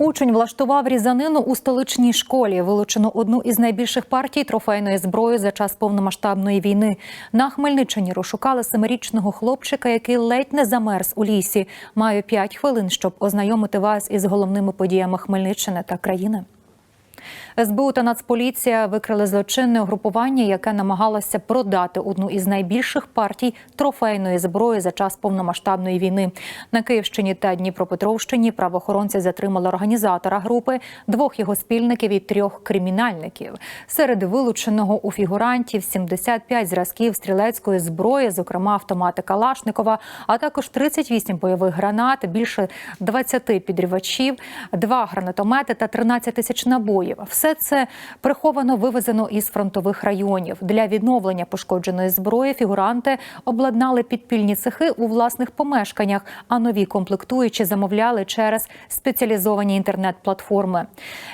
Учень влаштував різанину у столичній школі. Вилучено одну із найбільших партій трофейної зброї за час повномасштабної війни. На Хмельниччині розшукали семирічного хлопчика, який ледь не замерз у лісі. Маю п'ять хвилин, щоб ознайомити вас із головними подіями Хмельниччини та країни. СБУ та Нацполіція викрили злочинне угрупування, яке намагалося продати одну із найбільших партій трофейної зброї за час повномасштабної війни. На Київщині та Дніпропетровщині правоохоронці затримали організатора групи, двох його спільників і трьох кримінальників. Серед вилученого у фігурантів 75 зразків стрілецької зброї, зокрема автомати Калашникова, а також 38 бойових гранат, більше 20 підрівачів, два гранатомети та 13 тисяч набоїв. Все це приховано вивезено із фронтових районів. Для відновлення пошкодженої зброї фігуранти обладнали підпільні цехи у власних помешканнях, а нові комплектуючі замовляли через спеціалізовані інтернет-платформи.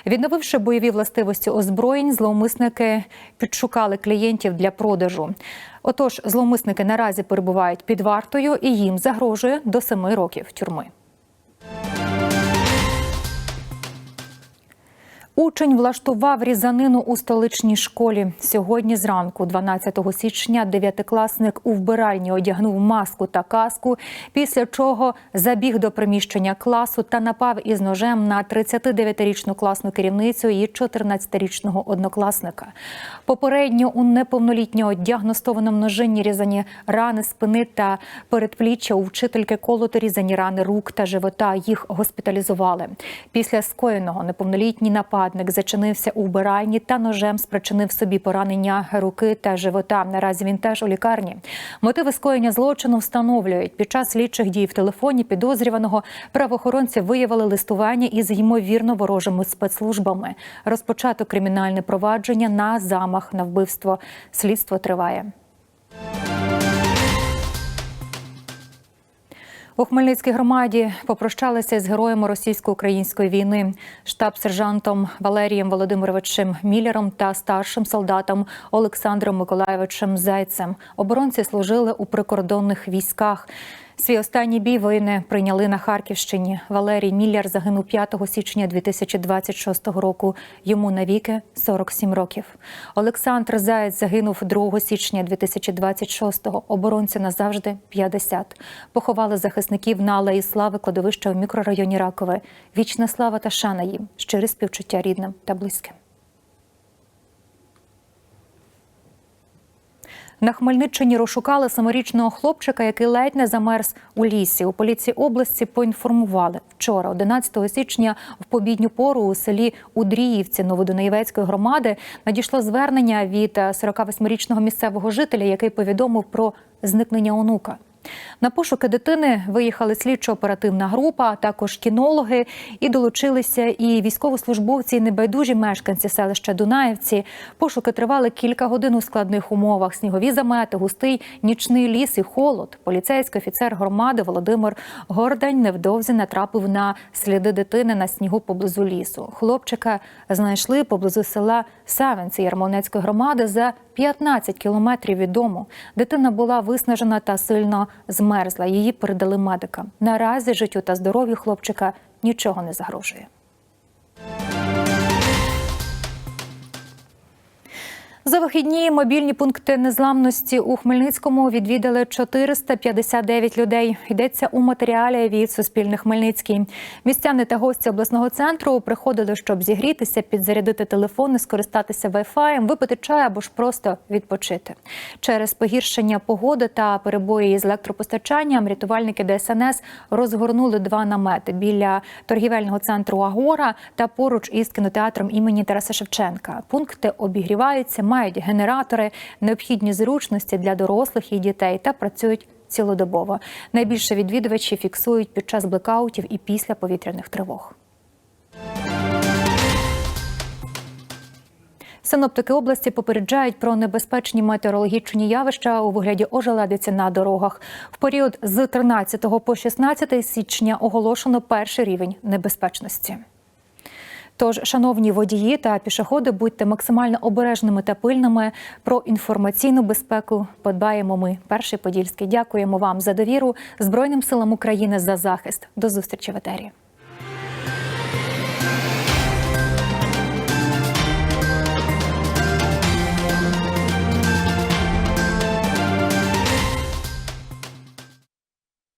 Відновивши бойові властивості озброєнь, зловмисники підшукали клієнтів для продажу. Отож, зловмисники наразі перебувають під вартою і їм загрожує до семи років тюрми. Учень влаштував різанину у столичній школі. Сьогодні зранку, 12 січня, дев'ятикласник у вбиральні одягнув маску та каску, після чого забіг до приміщення класу та напав із ножем на 39-річну класну керівницю і 14-річного однокласника. Попередньо у неповнолітнього діагностовано множинні різані рани спини та передпліччя у вчительки колоти різані рани рук та живота. Їх госпіталізували. Після скоєного неповнолітній напад нападник зачинився у вбиральні та ножем спричинив собі поранення руки та живота. Наразі він теж у лікарні. Мотиви скоєння злочину встановлюють. Під час слідчих дій в телефоні підозрюваного правоохоронці виявили листування із ймовірно ворожими спецслужбами. Розпочато кримінальне провадження на замах на вбивство. Слідство триває. У Хмельницькій громаді попрощалися з героями російсько-української війни, штаб-сержантом Валерієм Володимировичем Міллером та старшим солдатом Олександром Миколаєвичем Зайцем. Оборонці служили у прикордонних військах. Свій останній бій воїни прийняли на Харківщині. Валерій Мілляр загинув 5 січня 2026 року. Йому навіки 47 років. Олександр Заєць загинув 2 січня 2026-го. Оборонці назавжди 50. Поховали захисників на Алеї Слави кладовища у мікрорайоні Ракове. Вічна слава та шана їм, щире співчуття рідним та близьким. На Хмельниччині розшукали саморічного хлопчика, який ледь не замерз у лісі. У поліції області поінформували вчора, 11 січня, в побідню пору у селі Удріївці Новодонаєвецької громади надійшло звернення від 48-річного місцевого жителя, який повідомив про зникнення онука. На пошуки дитини виїхали слідчо-оперативна група, а також кінологи, і долучилися і військовослужбовці, і небайдужі мешканці селища Дунаївці. Пошуки тривали кілька годин у складних умовах. Снігові замети, густий нічний ліс і холод. Поліцейський офіцер громади Володимир Гордань невдовзі натрапив на сліди дитини на снігу поблизу лісу. Хлопчика знайшли поблизу села Савенці Ярмолинецької громади за 15 кілометрів від дому. Дитина була виснажена та сильно змерзла. Її передали медикам. Наразі життю та здоров'ю хлопчика нічого не загрожує. За вихідні мобільні пункти незламності у Хмельницькому відвідали 459 людей. Йдеться у матеріалі від Суспільне Хмельницький. Містяни та гості обласного центру приходили, щоб зігрітися, підзарядити телефони, скористатися вайфаєм, випити чай або ж просто відпочити. Через погіршення погоди та перебої із електропостачанням рятувальники ДСНС розгорнули два намети біля торгівельного центру Агора та поруч із кінотеатром імені Тараса Шевченка. Пункти обігріваються мають генератори, необхідні зручності для дорослих і дітей та працюють цілодобово. Найбільше відвідувачі фіксують під час блекаутів і після повітряних тривог. Синоптики області попереджають про небезпечні метеорологічні явища у вигляді ожеледиці на дорогах. В період з 13 по 16 січня оголошено перший рівень небезпечності. Тож, шановні водії та пішоходи, будьте максимально обережними та пильними. Про інформаційну безпеку подбаємо ми. Перший подільський. Дякуємо вам за довіру Збройним силам України за захист. До зустрічі в етері.